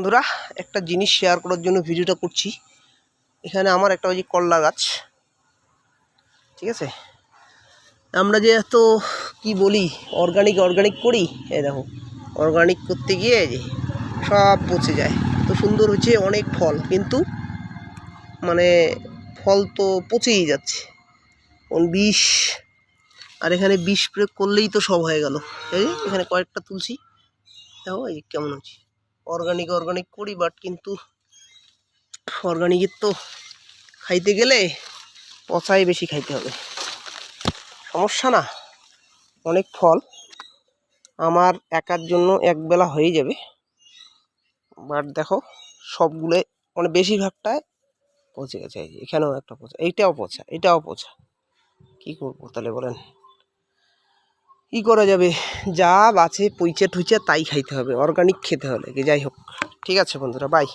বন্ধুরা, একটা জিনিস শেয়ার করার জন্য ভিডিওটা করছি। এখানে আমার একটা ওই যে করলা গাছ। ঠিক আছে? আমরা যে এত কি বলি অর্গানিক অর্গানিক করি, এই দেখো অর্গানিক করতে গিয়ে যে সব পচে যায়। তো সুন্দর হচ্ছে অনেক ফল, কিন্তু মানে ফল তো পচেই যাচ্ছে। বিষ, আর এখানে বিষ প্রয়োগ করলেই তো সব হয়ে গেল। এই এখানে কয়েকটা তুলসী দেখো এই কেমন হচ্ছে। অর্গানিক অর্গানিক করি বাট কিন্তু অর্গানিকের তো খাইতে গেলে পচাই বেশি খাইতে হবে। সমস্যা না, অনেক ফল। আমার একার জন্য একবেলা হয়ে যাবে। বাট দেখো, সবগুলো মানে বেশিরভাগটায় পচে গেছে। এখানেও একটা পচা, এইটাও পচা, এটাও পচা। কী করব তাহলে বলেন? কী করা যাবে? যা বাছে পইচে ঠুইচে তাই খাইতে হবে। অর্গানিক খেতে হলে। যাই হোক। ঠিক আছে বন্ধুরা বাই